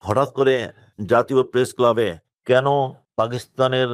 হঠাৎ করে জাতীয় প্রেস ক্লাবে কেন পাকিস্তানের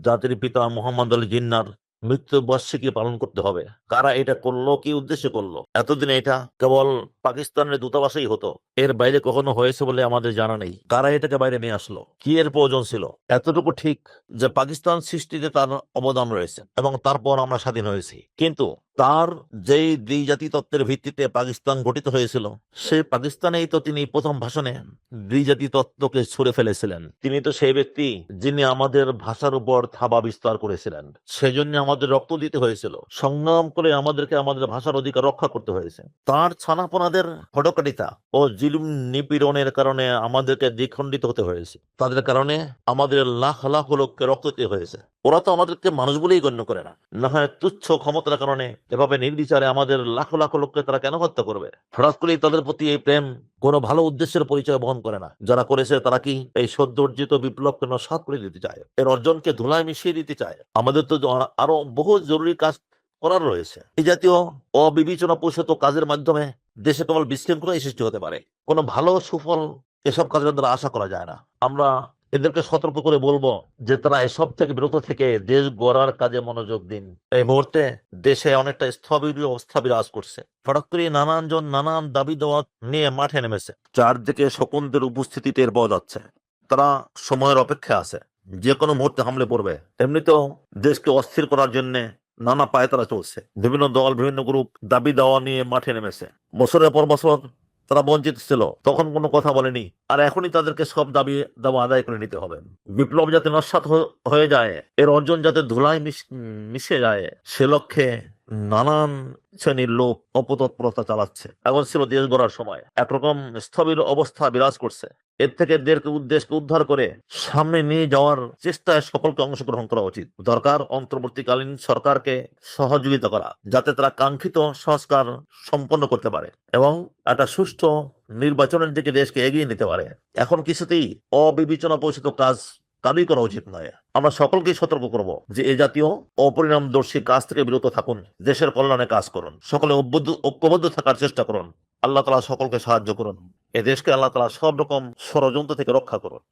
জাতির পিতা মোহাম্মদ আলী জিন্নার মৃত্যু বার্ষিকী পালন করতে হবে? কারা এটা করল? কি উদ্দেশ্যে করল? এতদিন এটা কেবল পাকিস্তানের দূতাবাসেই হতো। এর বাইরে কখনো হয়েছে বলে আমাদের জানা নেই। কারা এটাকে বাইরে নিয়ে আসলো? কি এর প্রয়োজন ছিল? এতটুকু ঠিক যে পাকিস্তান সৃষ্টিতে তার অবদান রয়েছে এবং তারপর আমরা স্বাধীন হয়েছি। কিন্তু তার যেই দ্বিজাতি তত্ত্বের ভিত্তিতে পাকিস্তান গঠিত হয়েছিল সেই পাকিস্তানেই তো তিনি প্রথম ভাষণে দ্বিজাতি তত্ত্বকে ছুড়ে ফেলেছিলেন। তিনি তো সেই ব্যক্তি যিনি আমাদের ভাষার উপর থাবা বিস্তার করেছিলেন। সেজন্য আমাদের রক্ত দিতে হয়েছিল। সংগ্রাম করে আমাদেরকে আমাদের ভাষার অধিকার রক্ষা করতে হয়েছে। তার ছানাপনাদের হটকারিতা ও জিলুম নিপীড়নের কারণে আমাদেরকে দ্বিখণ্ডিত হতে হয়েছে। তাদের কারণে আমাদের লাখ লাখ লোককে রক্ত দিতে হয়েছে। ওরা তো আমাদেরকে মানুষ বলেই গণ্য করে না। না হয় তুচ্ছ ক্ষমতার কারণে এভাবে নির্বিচারে আমাদের লাখ লাখ লোককে তারা কেন হত্যা করবে? হঠাৎ করেই তাদের প্রতি এই প্রেম কোনো ভালো উদ্দেশ্যের পরিচয় বহন করে না। যারা করেছে তারা কি এই অর্জিত বিপ্লবকে নস্বাত করে দিতে চায়? এর অর্জনকে ধুলায় মিশিয়ে দিতে চায়? আমাদের তো আরও বহু জরুরি কাজ করার রয়েছে। এই জাতীয় অবিবেচনা পোষিত কাজের মাধ্যমে দেশে কেবল বিশৃঙ্খলাই সৃষ্টি হতে পারে। কোনো ভালো সুফল এসব কাজের দ্বারা আশা করা যায় না। আমরা এদেরকে সতর্ক করে বলব যে তারা এসব থেকে বিরত থেকে দেশ গড়ার কাজে মনোযোগ দিন। এই মুহূর্তে দেশে অনেকটা স্থবির অবস্থা বিরাজ করছে। হঠাৎ করে নানান জন নানান দাবি দেওয়া নিয়ে মাঠে নেমেছে। চারদিকে শকুনদের উপস্থিতি টের পাওয়া যাচ্ছে। তারা সময়ের অপেক্ষা আছে। যে কোনো মুহূর্তে হামলে পড়বে। এমনিতেও দেশকে অস্থির করার জন্য নানা পায়তারা চলছে। বিভিন্ন দল বিভিন্ন গ্রুপ দাবি দেওয়া নিয়ে মাঠে নেমেছে। বছরের পর বছর তারা বঞ্চিত ছিল, তখন কোনো কথা বলেনি। আর এখনই তাদেরকে সব দাবি দাবা আদায় করে নিতে হবে। বিপ্লব যাতে নস্বাত হয়ে যায়, এর অর্জন যাতে ধুলায় মিশ- যায়, সে লক্ষ্যে নানান শ্রেণির লোক অপতৎপরতা চালাচ্ছে। এখন ছিল দেশ গড়ার সময়। একরকম স্থবির অবস্থা বিরাজ করছে। এর থেকে দেশকে উদ্দেশ্যকে উদ্ধার করে সামনে নিয়ে যাওয়ার চেষ্টায় সকলকে অংশগ্রহণ করা উচিত। দরকার অন্তর্বর্তীকালীন সরকারকে সহযোগিতা করা, যাতে তারা কাঙ্ক্ষিত সংস্কার সম্পন্ন করতে পারে এবং একটা সুষ্ঠু নির্বাচনের দিকে দেশকে এগিয়ে নিতে পারে। এখন কিছুতেই অবিবেচনা পোষিত কাজ কারই করা উচিত নয়। আমরা সকলকেই সতর্ক করব যে এ জাতীয় অপরিণামদর্শী কাজ থেকে বিরত থাকুন, দেশের কল্যাণে কাজ করুন, সকলে ঐক্যবদ্ধ থাকার চেষ্টা করুন। আল্লাহ তালা সকলকে সাহায্য করুন। এ দেশকে আল্লাহ তালা সব রকম ষড়যন্ত্র থেকে রক্ষা করুন।